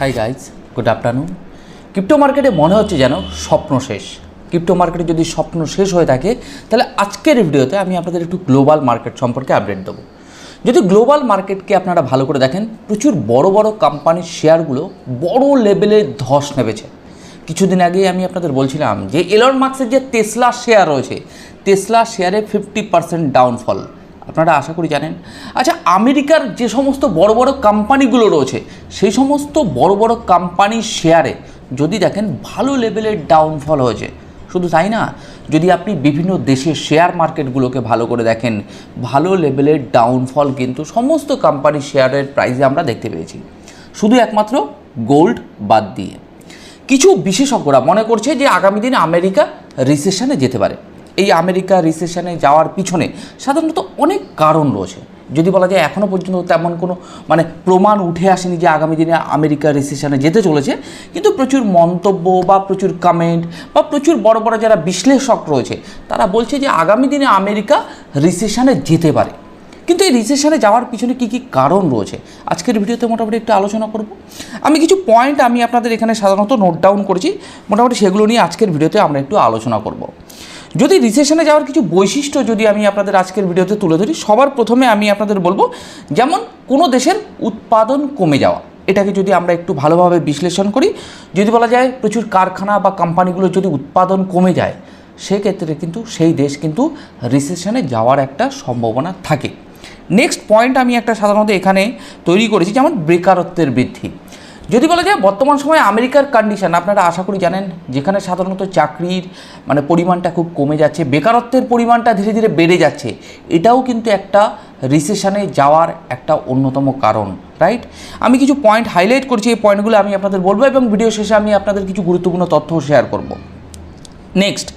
Hi guys good afternoon crypto মার্কেটে মনে হচ্ছে যেন স্বপ্ন শেষ। ক্রিপ্টো মার্কেটে যদি স্বপ্ন শেষ হয়ে থাকে, তাহলে আজকের ভিডিওতে আমি আপনাদের একটু গ্লোবাল মার্কেট সম্পর্কে আপডেট দেবো। যদি গ্লোবাল মার্কেটকে আপনারা ভালো করে দেখেন, প্রচুর বড় বড় কোম্পানির শেয়ারগুলো বড় লেভেলে ধস নেমেছে। কিছুদিন আগেই আমি আপনাদের বলছিলাম যে এলন মার্কসের যে তেসলা শেয়ার রয়েছে তেসলা শেয়ারে ফিফটি পার্সেন্ট ডাউনফল আপনারা আশা করি জানেন। আচ্ছা আমেরিকার যে সমস্ত বড় বড় কোম্পানিগুলো রয়েছে, সেই সমস্ত বড় বড় কোম্পানির শেয়ারে যদি দেখেন ভালো লেভেলের ডাউনফল হয়েছে। শুধু তাই না, যদি আপনি বিভিন্ন দেশের শেয়ার মার্কেটগুলোকে ভালো করে দেখেন, ভালো লেভেলের ডাউনফল কিন্তু সমস্ত কোম্পানির শেয়ারের প্রাইসে আমরা দেখতে পেয়েছি। শুধু একমাত্র গোল্ড বাদ দিয়ে। কিছু বিশেষজ্ঞরা মনে করছে যে আগামী দিনে আমেরিকা রিসেশনে যেতে পারে। এই আমেরিকা রিসেশনে যাওয়ার পিছনে সাধারণত অনেক কারণ রয়েছে। যদি বলা যায় এখনও পর্যন্ত তেমন কোনো মানে প্রমাণ উঠে আসেনি যে আগামী দিনে আমেরিকা রিসেশনে যেতে চলেছে। কিন্তু প্রচুর মন্তব্য বা প্রচুর কমেন্ট বা প্রচুর বড় বড় যারা বিশ্লেষক রয়েছে, তারা বলছে যে আগামী দিনে আমেরিকা রিসেশনে যেতে পারে। কিন্তু এই রিসেশনে যাওয়ার পিছনে কী কী কারণ রয়েছে? আজকের ভিডিওতে মোটামুটি একটু আলোচনা করব। আমি কিছু পয়েন্ট আমি আপনাদের এখানে সাধারণত নোট ডাউন করেছি। মোটামুটি সেগুলো নিয়ে আজকের ভিডিওতে আমরা একটু আলোচনা করব। যদি রিসেশনে যাওয়ার কিছু বৈশিষ্ট্য যদি আমি আপনাদের আজকের ভিডিওতে তুলে ধরি, সবার প্রথমে আমি আপনাদের বলব, যেমন কোনো দেশের উৎপাদন কমে যাওয়া। এটাকে যদি আমরা একটু ভালোভাবে বিশ্লেষণ করি, যদি বলা যায় প্রচুর কারখানা বা কোম্পানিগুলো যদি উৎপাদন কমে যায়, সেক্ষেত্রে কিন্তু সেই দেশ কিন্তু রিসেশনে যাওয়ার একটা সম্ভাবনা থাকে। নেক্সট পয়েন্ট আমি একটা সাধারণত এখানে তৈরি করেছি, যেমন বেকারত্বের বৃদ্ধি। যদি বলা যায় বর্তমান সময়ে আমেরিকার কন্ডিশন আপনারা আশা করি জানেন, যেখানে সাধারণত চাকরির মানে পরিমাণটা খুব কমে যাচ্ছে, বেকারত্বের পরিমাণটা ধীরে ধীরে বেড়ে যাচ্ছে, এটাও কিন্তু একটা রিসেশনে যাওয়ার একটা অন্যতম কারণ রাইট আমি কিছু পয়েন্ট হাইলাইট করছি, এই পয়েন্টগুলো আমি আপনাদের বলব এবং ভিডিও শেষে আমি আপনাদের কিছু গুরুত্বপূর্ণ তথ্য শেয়ার করব। নেক্সট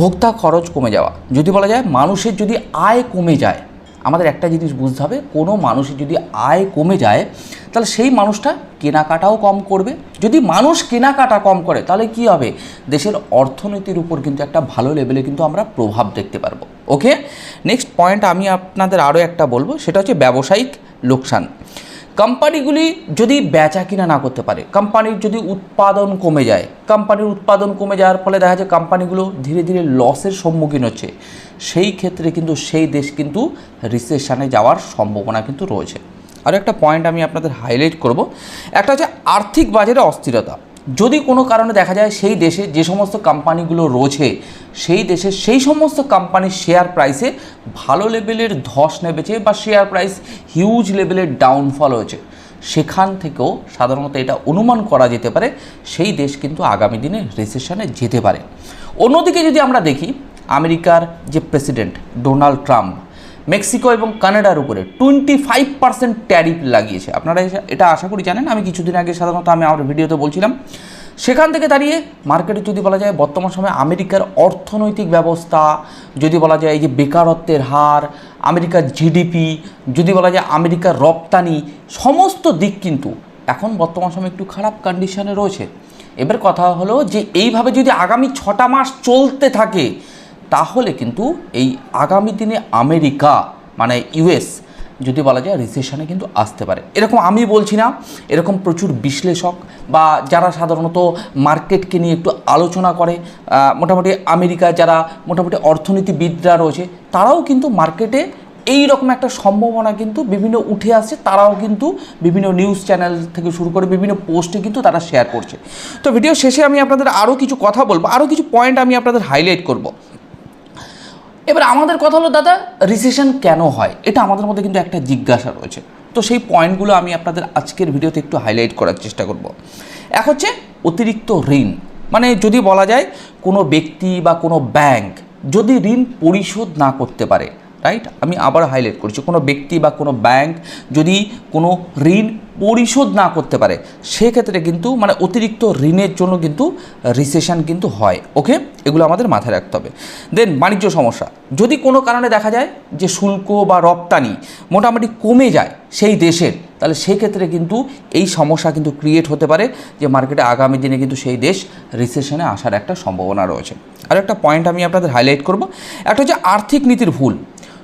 ভোক্তা খরচ কমে যাওয়া। যদি বলা যায় মানুষের যদি আয় কমে যায় আমাদের একটা জিনিস বুঝতে হবে, কোনো মানুষের যদি আয় কমে যায়, তাহলে সেই মানুষটা কেনাকাটাও কম করবে। যদি মানুষ কেনাকাটা কম করে, তাহলে কি হবে? দেশের অর্থনীতির উপর কিন্তু একটা ভালো লেভেলে কিন্তু আমরা প্রভাব দেখতে পারব। ওকে নেক্সট পয়েন্ট আমি আপনাদের আরও একটা বলব, সেটা হচ্ছে ব্যবসায়িক লোকসান। কোম্পানিগুলি যদি বেচা কিনা না করতে পারে, কোম্পানির যদি উৎপাদন কমে যায়, কোম্পানির উৎপাদন কমে যাওয়ার ফলে দেখা যায় কোম্পানিগুলো ধীরে ধীরে লসের সম্মুখীন হচ্ছে। সেই ক্ষেত্রে কিন্তু সেই দেশ কিন্তু রিসেশনে যাওয়ার সম্ভাবনা কিন্তু রয়েছে। আর একটা পয়েন্ট আমি আপনাদের হাইলাইট করব। একটা হচ্ছে আর্থিক বাজারে অস্থিরতা। যদি কোনো কারণে দেখা যায় সেই দেশে যে সমস্ত কোম্পানিগুলো রয়েছে, সেই দেশে সেই সমস্ত কোম্পানির শেয়ার প্রাইসে ভালো লেভেলের ধস নেমেছে বা শেয়ার প্রাইস হিউজ লেভেলের ডাউনফল হয়েছে। সেখান থেকেও সাধারণত এটা অনুমান করা যেতে পারে, সেই দেশ কিন্তু আগামী দিনে রিসেশনে যেতে পারে। অন্যদিকে যদি আমরা দেখি, আমেরিকার যে প্রেসিডেন্ট ডোনাল্ড ট্রাম্প মেক্সিকো এবং কানাডার উপরে টোয়েন্টি ফাইভ পার্সেন্ট ট্যারিফ লাগিয়েছে। আপনারা এটা আশা করি জানেন, আমি কিছুদিন আগে সাধারণত আমি আমার ভিডিওতে বলছিলাম, সেখান থেকে দাঁড়িয়ে মার্কেটে যদি বলা যায় বর্তমান সময়ে আমেরিকার অর্থনৈতিক ব্যবস্থা, যদি বলা যায় এই যে বেকারত্বের হার, আমেরিকার জিডিপি যদি বলা যায় আমেরিকার রপ্তানি, সমস্ত দিক কিন্তু এখন বর্তমান সময়ে একটু খারাপ কন্ডিশনে রয়েছে। এবার কথা হলো যে এইভাবে যদি আগামী ছটা মাস চলতে থাকে তাহলে কিন্তু এই আগামী দিনে আমেরিকা মানে ইউএস যদি বলা যায় রিসেশনে কিন্তু আসতে পারে। এরকম আমি বলছি না, এরকম প্রচুর বিশ্লেষক বা যারা সাধারণত মার্কেটকে নিয়ে একটু আলোচনা করে মোটামুটি আমেরিকা যারা মোটামুটি অর্থনীতিবিদরা রয়েছে, তারাও কিন্তু মার্কেটে এই রকম একটা সম্ভাবনা কিন্তু বিভিন্ন উঠে আসছে, তারাও কিন্তু বিভিন্ন নিউজ চ্যানেল থেকে শুরু করে বিভিন্ন পোস্টে কিন্তু তারা শেয়ার করছে। তো ভিডিও শেষে আমি আপনাদের আরও কিছু কথা বলব আরও কিছু পয়েন্ট আমি আপনাদের হাইলাইট করব। এবার আমাদের কথা হলো, দাদা রিসেশন কেন হয়? এটা আমাদের মধ্যে কিন্তু একটা জিজ্ঞাসা রয়েছে। তো সেই পয়েন্টগুলো আমি আপনাদের আজকের ভিডিওতে একটু হাইলাইট করার চেষ্টা করব। এক হচ্ছে অতিরিক্ত ঋণ। মানে যদি বলা যায় কোনো ব্যক্তি বা কোনো ব্যাংক যদি ঋণ পরিশোধ না করতে পারে রাইট আমি আবার হাইলাইট করছি, কোনো ব্যক্তি বা কোনো ব্যাংক যদি কোনো ঋণ পরিশোধ না করতে পারে, সেক্ষেত্রে কিন্তু মানে অতিরিক্ত ঋণের জন্য কিন্তু রিসেশন কিন্তু হয়। ওকে এগুলো আমাদের মাথায় রাখতে হবে। দেন বাণিজ্য সমস্যা। যদি কোনো কারণে দেখা যায় যে শুল্ক বা রপ্তানি মোটামুটি কমে যায় সেই দেশের, তাহলে সেক্ষেত্রে কিন্তু এই সমস্যা কিন্তু ক্রিয়েট হতে পারে যে মার্কেটে আগামী দিনে কিন্তু সেই দেশ রিসেশনে আসার একটা সম্ভাবনা রয়েছে। আর একটা পয়েন্ট আমি আপনাদের হাইলাইট করব। একটা হচ্ছে আর্থিক নীতির ভুল।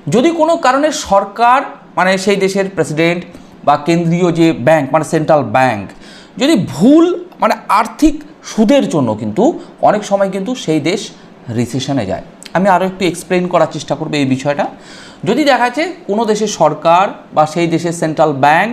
যদি কোনো কারণে সরকার মানে সেই দেশের প্রেসিডেন্ট বা কেন্দ্রীয় যে ব্যাংক মানে সেন্ট্রাল ব্যাংক যদি ভুল মানে আর্থিক সুদের জন্য কিন্তু অনেক সময় কিন্তু সেই দেশ রিসেশনে যায়। আমি আরও একটু এক্সপ্লেন করার চেষ্টা করব এই বিষয়টা। যদি দেখা যাচ্ছে কোনো দেশের সরকার বা সেই দেশের সেন্ট্রাল ব্যাংক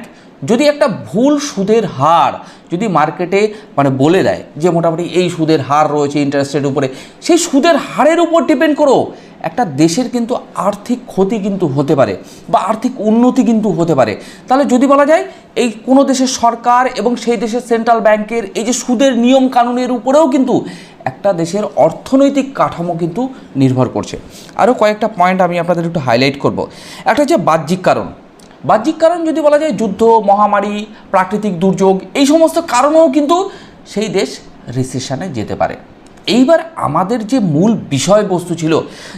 যদি একটা ভুল সুদের হার যদি মার্কেটে মানে বলে দেয় যে মোটামুটি এই সুদের হার রয়েছে ইন্টারেস্টের উপরে, সেই সুদের হারের উপর ডিপেন্ড করো। একটা দেশের কিন্তু আর্থিক ক্ষতি কিন্তু হতে পারে বা আর্থিক উন্নতি কিন্তু হতে পারে। তাহলে যদি বলা যায়, এই কোনো দেশের সরকার এবং সেই দেশের সেন্ট্রাল ব্যাংকের এই যে সুদের নিয়ম কানুনের উপরেও কিন্তু একটা দেশের অর্থনৈতিক কাঠামো কিন্তু নির্ভর করছে। আরও কয়েকটা পয়েন্ট আমি আপনাদের একটু হাইলাইট করব। একটা হচ্ছে বাহ্যিক কারণ। বাহ্যিক কারণ যদি বলা যায়, যুদ্ধ, মহামারী, প্রাকৃতিক দুর্যোগ, এই সমস্ত কারণেও কিন্তু সেই দেশ রিসেশনে যেতে পারে। এইবার আমাদের যে মূল বিষয়বস্তু ছিল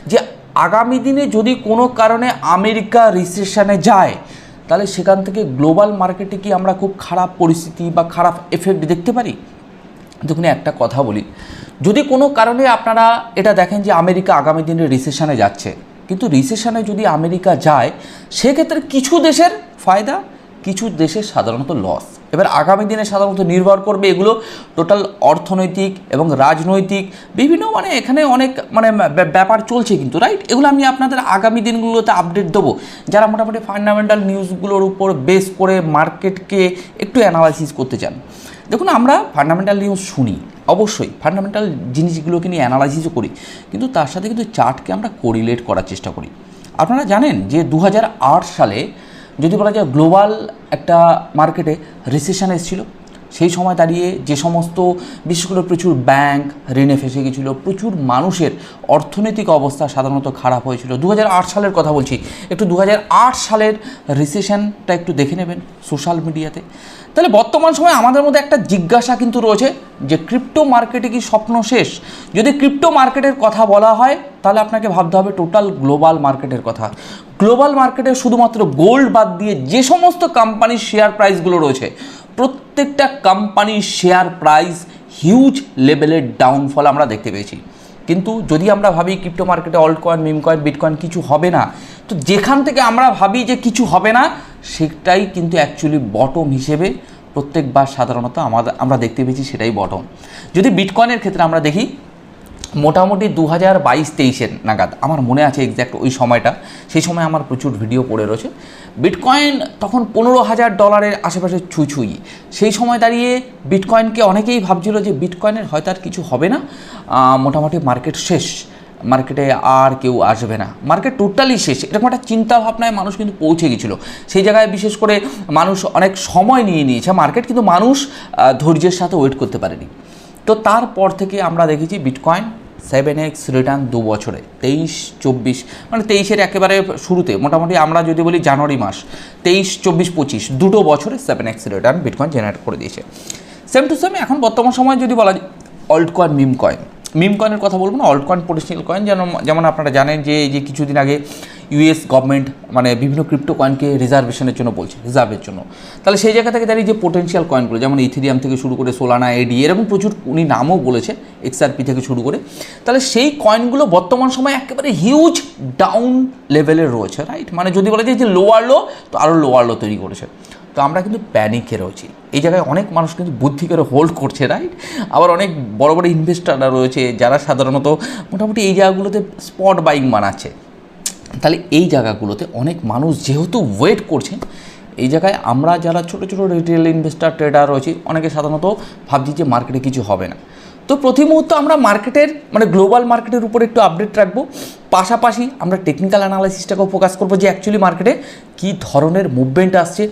যে আগামী দিনে যদি কোনো কারণে আমেরিকা রিসেশনে যায়, তাহলে সেখান থেকে গ্লোবাল মার্কেটে কি আমরা খুব খারাপ পরিস্থিতি বা খারাপ এফেক্ট দেখতে পারি? দেখুন, একটা কথা বলি। যদি কোনো কারণে আপনারা এটা দেখেন যে আমেরিকা আগামী দিনে রিসেশনে যাচ্ছে, কিন্তু রিসেশনে যদি আমেরিকা যায়, সেক্ষেত্রে কিছু দেশের ফায়দা, কিছু দেশের সাধারণত লস এবার আগামী দিনে সাধারণত নির্ভর করবে এগুলো টোটাল অর্থনৈতিক এবং রাজনৈতিক, বিভিন্ন মানে এখানে অনেক মানে ব্যাপার চলছে কিন্তু রাইট এগুলো আমি আপনাদের আগামী দিনগুলোতে আপডেট দেবো। যারা মোটামুটি ফান্ডামেন্টাল নিউজগুলোর উপর বেস করে মার্কেটকে একটু অ্যানালাইসিস করতে চান। দেখুন, আমরা ফান্ডামেন্টাল নিউজ শুনি, অবশ্যই ফান্ডামেন্টাল জিনিসগুলোকে নিয়ে অ্যানালাইসিসও করি, কিন্তু তার সাথে কিন্তু চার্টকে আমরা কোরিলেট করার চেষ্টা করি। আপনারা জানেন যে দু হাজার আট সালে যদি বলা যায় গ্লোবাল একটা মার্কেটে রিসেশন এসেছিল সেই সময় দাঁড়িয়ে যে সমস্ত, বিশেষ করে প্রচুর ব্যাংক ঋণে ফেসে গেছিল, প্রচুর মানুষের অর্থনৈতিক অবস্থা সাধারণত খারাপ হয়েছিল। দু হাজার আট সালের কথা বলছি, একটু দু হাজার আট সালের রিসেশনটা একটু দেখে নেবেন সোশ্যাল মিডিয়াতে তাহলে বর্তমান সময়ে আমাদের মধ্যে একটা জিজ্ঞাসা কিন্তু রয়েছে যে ক্রিপ্টো মার্কেটে কি স্বপ্ন শেষ? যদি ক্রিপ্টো মার্কেটের কথা বলা হয়, তাহলে আপনাকে ভাবতে হবে টোটাল গ্লোবাল মার্কেটের কথা। গ্লোবাল মার্কেটে শুধুমাত্র গোল্ড বাদ দিয়ে যে সমস্ত কোম্পানির শেয়ার প্রাইসগুলো রয়েছে প্রত্যেকটা কোম্পানির শেয়ার প্রাইস হিউজ লেভেলের ডাউনফল আমরা দেখতে পেয়েছি। কিন্তু যদি আমরা ভাবি ক্রিপ্টো মার্কেটে alt coin meme coin bitcoin কিছু হবে না, তো যেখান থেকে আমরা ভাবি যে কিছু হবে না, সেটাই কিন্তু অ্যাকচুয়ালি বটম হিসেবে প্রত্যেকবার সাধারণত আমাদের আমরা দেখতে পেয়েছি সেটাই বটম যদি বিটকয়েনের ক্ষেত্রে আমরা দেখি মোটামুটি দু হাজার বাইশ তেইশের নাগাদ। আমার মনে আছে এক্স্যাক্ট ওই সময়টা। সেই সময় আমার প্রচুর ভিডিও পড়ে রয়েছে। বিটকয়েন তখন পনেরো হাজার ডলারের আশেপাশে ছুঁই সেই সময় দাঁড়িয়ে বিটকয়েনকে অনেকেই ভাবছিল যে বিটকয়েনের হয়তো আর কিছু হবে না। মোটামুটি মার্কেট শেষ। মার্কেটে আর কেউ আসবে না। মার্কেট টোটালি শেষ। এরকম একটা চিন্তা ভাবনায় মানুষ কিন্তু পৌঁছে গেছিল। সেই জায়গায় বিশেষ করে মানুষ অনেক সময় নিয়ে নিয়েছে। মার্কেট কিন্তু মানুষ ধৈর্যের সাথে ওয়েট করতে পারেনি। তো তারপর থেকে আমরা দেখেছি বিটকয়েন সেভেন এক্স রিটার্ন দু বছরে, তেইশ, চব্বিশ মানে তেইশের একেবারে শুরুতে, মোটামুটি আমরা যদি বলি জানুয়ারি মাস, তেইশ, চব্বিশ, পঁচিশ, দুটো বছরে seven x return bitcoin generate করে দিয়েছে। সেম টু সেম এখন বর্তমান সময় যদি বলা যায় alt coin meme coin meme কয়েনের কথা বলব না অল্ট কয়েন পোটেন্সিয়াল কয়েন যেন যেমন আপনারা জানেন যে এই যে কিছুদিন আগে ইউএস গভর্নমেন্ট মানে বিভিন্ন ক্রিপ্টো কয়েনকে রিজার্ভেশনের জন্য বলছে রিজার্ভের জন্য। তাহলে সেই জায়গা থেকে দাঁড়িয়ে যে পোটেন্সিয়াল কয়েনগুলো যেমন ইথিরিয়াম থেকে শুরু করে সোলানা এডি এরকম প্রচুর উনি নামও বলেছে এক্সআরপি থেকে শুরু করে। তাহলে সেই কয়েনগুলো বর্তমান সময় একেবারে হিউজ ডাউন লেভেলের রয়েছে রাইট মানে যদি বলা যায় যে লোয়ার লো তো আরও লোয়ার লো তৈরি করেছে। তো আমরা কিন্তু প্যানিকে রয়েছি। এই জায়গায় অনেক মানুষ কিন্তু বুদ্ধি করে হোল্ড করছে রাইট আবার অনেক বড় বড় ইনভেস্টাররা রয়েছে, যারা সাধারণত মোটামুটি এই জায়গাগুলোতে স্পট বাইং বানাচ্ছে। তাহলে এই জায়গাগুলোতে অনেক মানুষ যেহেতু ওয়েট করছেন এই জায়গায় আমরা যারা ছোটো ছোটো রিটেল ইনভেস্টার ট্রেডার রয়েছি, অনেকে সাধারণত ভাবছি যে মার্কেটে কিছু হবে না। তো প্রতি মুহূর্ত আমরা মার্কেটের মানে গ্লোবাল মার্কেটের উপর একটু আপডেট রাখব। পাশাপাশি আমরা টেকনিক্যাল অ্যানালাইসিসটাকেও ফোকাস করব যে অ্যাকচুয়ালি মার্কেটে কী ধরনের মুভমেন্ট আসছে।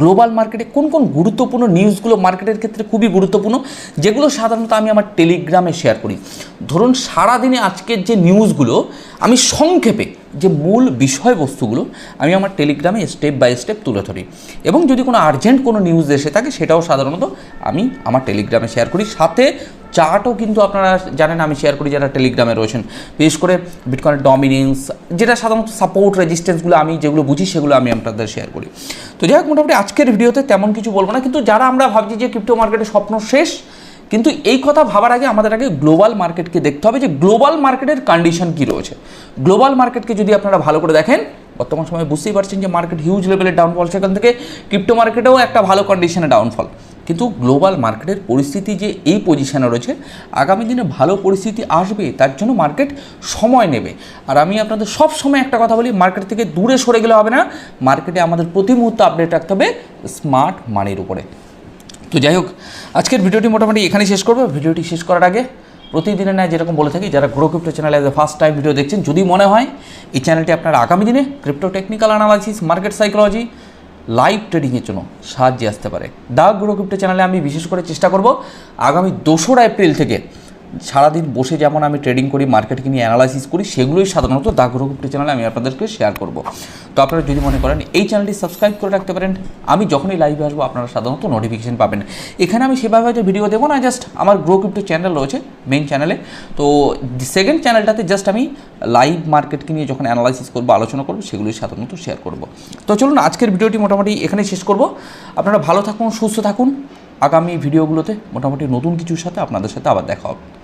গ্লোবাল মার্কেটে কোন কোন গুরুত্বপূর্ণ নিউজগুলো মার্কেটের ক্ষেত্রে খুবই গুরুত্বপূর্ণ, যেগুলো সাধারণত আমি আমার টেলিগ্রামে শেয়ার করি। ধরুন সারাদিনে আজকের যে নিউজগুলো আমি সংক্ষেপে যে মূল বিষয়বস্তুগুলো আমি আমার টেলিগ্রামে স্টেপ বাই স্টেপ তুলে ধরি। এবং যদি কোনো আর্জেন্ট কোনো নিউজ এসে থাকে, সেটাও সাধারণত আমি আমার টেলিগ্রামে শেয়ার করি। সাথে চার্টও কিন্তু আপনারা জানেন, আমি শেয়ার করি যারা টেলিগ্রামে রয়েছেন। বিশেষ করে বিটকয়েনের ডমিনেন্স যেটা সাধারণত সাপোর্ট রেজিস্ট্যান্সগুলো আমি যেগুলো বুঝি, সেগুলো আমি আপনাদের শেয়ার করি। তো যাই হোক, মোটামুটি আজকের ভিডিওতে তেমন কিছু বলব না। কিন্তু যারা আমরা ভাবছি যে ক্রিপ্টো মার্কেটের স্বপ্ন শেষ কিন্তু এই কথা ভাবার আগে আমাদের আগে গ্লোবাল মার্কেটকে দেখতে হবে যে গ্লোবাল মার্কেটের কন্ডিশন কী রয়েছে। গ্লোবাল মার্কেটকে যদি আপনারা ভালো করে দেখেন, বর্তমান সময়ে বুঝতেই পারছেন যে মার্কেট হিউজ লেভেলের ডাউনফল সেখান থেকে ক্রিপ্টো মার্কেটেও একটা ভালো কন্ডিশনে ডাউনফল কিন্তু গ্লোবাল মার্কেটের পরিস্থিতি যে এই পজিশানে রয়েছে, আগামী দিনে ভালো পরিস্থিতি আসবে, তার জন্য মার্কেট সময় নেবে। আর আমি আপনাদের সব সময় একটা কথা বলি মার্কেট থেকে দূরে সরে গেলে হবে না। মার্কেটে আমাদের প্রতি মুহূর্তে আপডেট রাখতে হবে স্মার্ট মানির উপরে। তো যাই হোক, আজকের ভিডিওটি মোটামুটি এখানেই শেষ করব। ভিডিওটি শেষ করার আগে প্রতিদিনের ন্যায় যেরকম বলে থাকি, যারা গ্রো ক্রিপ্টো চ্যানেলে ফার্স্ট টাইম ভিডিও দেখছেন, যদি মনে হয় এই চ্যানেলটি আপনার আগামী দিনে crypto technical analysis market psychology live ট্রেডিংয়ের জন্য সাহায্যে আসতে পারে। দা গ্রো ক্রিপ্টো চ্যানেলে আমি বিশেষ করে চেষ্টা করব আগামী দোসরা এপ্রিল থেকে সারাদিন বসে যেমন আমি ট্রেডিং করি মার্কেটকে নিয়ে অ্যানালাইসিস করি, সেগুলোই সাধারণত দা গ্রো ক্রিপ্টো চ্যানেলে আমি আপনাদেরকে শেয়ার করব। তো আপনারা যদি মনে করেন, এই চ্যানেলটি সাবস্ক্রাইব করে রাখতে পারেন, আমি যখনই লাইভে আসব, আপনারা সাধারণত নোটিফিকেশন পাবেন। এখানে আমি সেভাবে হয়তো ভিডিও দেবো না জাস্ট আমার গ্রো ক্রিপ্টো চ্যানেল রয়েছে মেইন চ্যানেলে তো সেকেন্ড চ্যানেলটাতে জাস্ট আমি লাইভ মার্কেটকে নিয়ে যখন অ্যানালাইসিস করব, আলোচনা করব, সেগুলোই সাধারণত শেয়ার করব। তো চলুন, আজকের ভিডিওটি মোটামুটি এখানে শেষ করব। আপনারা ভালো থাকুন, সুস্থ থাকুন। আগামী ভিডিওগুলোতে মোটামুটি নতুন কিছুর সাথে আপনাদের সাথে আবার দেখা হবে।